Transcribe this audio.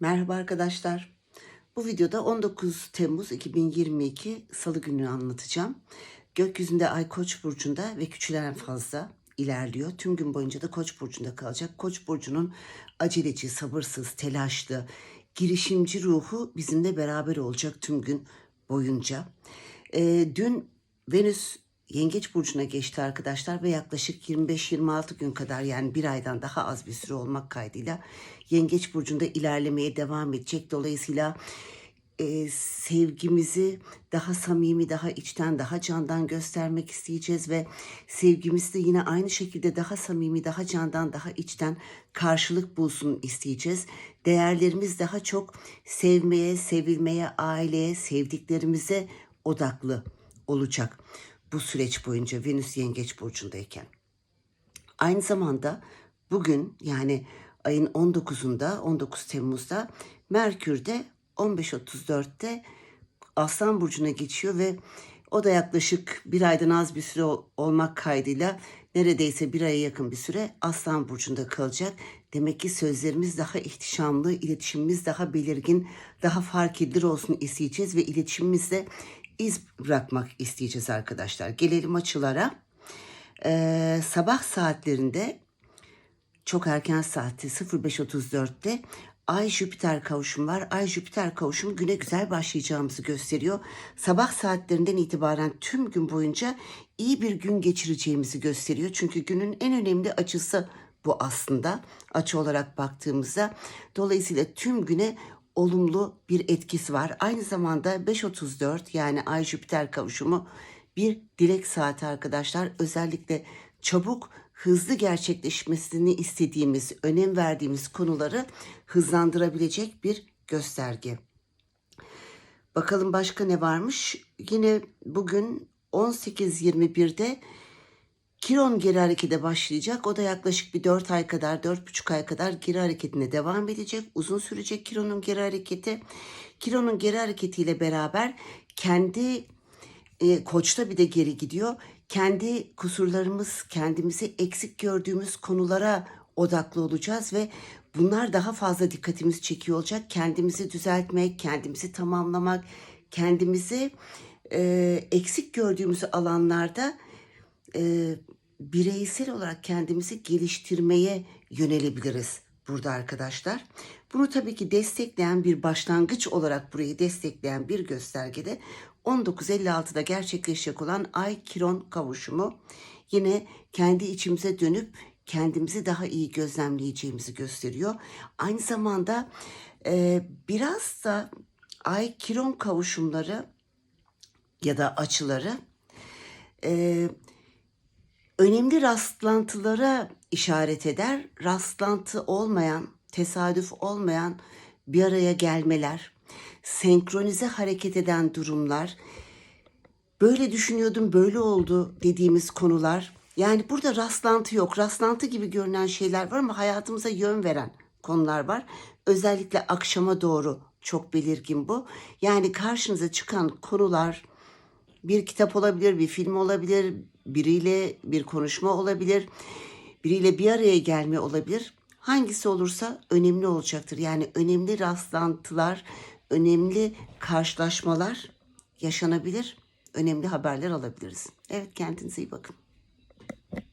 Merhaba arkadaşlar. Bu videoda 19 Temmuz 2022 Salı günü anlatacağım. Gökyüzünde Ay Koç burcunda ve küçülen fazla ilerliyor. Tüm gün boyunca da Koç burcunda kalacak. Koç burcunun aceleci, sabırsız, telaşlı, girişimci ruhu bizimle beraber olacak tüm gün boyunca. Ee, dün Venüs Yengeç burcuna geçti arkadaşlar ve yaklaşık 25-26 gün kadar yani bir aydan daha az bir süre olmak kaydıyla Yengeç burcunda ilerlemeye devam edecek. Dolayısıyla e, sevgimizi daha samimi, daha içten, daha candan göstermek isteyeceğiz ve sevgimiz de yine aynı şekilde daha samimi, daha candan, daha içten karşılık bulsun isteyeceğiz. Değerlerimiz daha çok sevmeye, sevilmeye, aileye, sevdiklerimize odaklı olacak bu süreç boyunca Venüs Yengeç burcundayken. Aynı zamanda bugün yani ayın 19'unda 19 Temmuz'da Merkür'de 15.34'te Aslan Burcu'na geçiyor ve o da yaklaşık bir aydan az bir süre ol- olmak kaydıyla neredeyse bir aya yakın bir süre Aslan Burcu'nda kalacak. Demek ki sözlerimiz daha ihtişamlı, iletişimimiz daha belirgin, daha fark edilir olsun isteyeceğiz ve iletişimimizde iz bırakmak isteyeceğiz arkadaşlar. Gelelim açılara. Ee, sabah saatlerinde çok erken saatte 05.34'te Ay Jüpiter kavuşum var. Ay Jüpiter kavuşum güne güzel başlayacağımızı gösteriyor. Sabah saatlerinden itibaren tüm gün boyunca iyi bir gün geçireceğimizi gösteriyor. Çünkü günün en önemli açısı bu aslında açı olarak baktığımızda. Dolayısıyla tüm güne olumlu bir etkisi var. Aynı zamanda 5.34 yani Ay Jüpiter kavuşumu bir dilek saati arkadaşlar. Özellikle çabuk, hızlı gerçekleşmesini istediğimiz, önem verdiğimiz konuları hızlandırabilecek bir gösterge. Bakalım başka ne varmış? Yine bugün 18.21'de Kiron geri harekete başlayacak. O da yaklaşık bir 4 ay kadar, 4,5 ay kadar geri hareketine devam edecek. Uzun sürecek Kiron'un geri hareketi. Kiron'un geri hareketiyle beraber kendi e, koçta bir de geri gidiyor. Kendi kusurlarımız, kendimizi eksik gördüğümüz konulara odaklı olacağız ve bunlar daha fazla dikkatimizi çekiyor olacak. Kendimizi düzeltmek, kendimizi tamamlamak, kendimizi e, eksik gördüğümüz alanlarda e, bireysel olarak kendimizi geliştirmeye yönelebiliriz burada arkadaşlar. Bunu tabii ki destekleyen bir başlangıç olarak burayı destekleyen bir göstergede 1956'da gerçekleşecek olan Ay Kiron kavuşumu yine kendi içimize dönüp kendimizi daha iyi gözlemleyeceğimizi gösteriyor. Aynı zamanda e, biraz da Ay Kiron kavuşumları ya da açıları e, önemli rastlantılara işaret eder. Rastlantı olmayan, tesadüf olmayan bir araya gelmeler, senkronize hareket eden durumlar, böyle düşünüyordum böyle oldu dediğimiz konular. Yani burada rastlantı yok. Rastlantı gibi görünen şeyler var ama hayatımıza yön veren konular var. Özellikle akşama doğru çok belirgin bu. Yani karşınıza çıkan konular bir kitap olabilir, bir film olabilir, biriyle bir konuşma olabilir, biriyle bir araya gelme olabilir. Hangisi olursa önemli olacaktır. Yani önemli rastlantılar, önemli karşılaşmalar yaşanabilir, önemli haberler alabiliriz. Evet kendinize iyi bakın.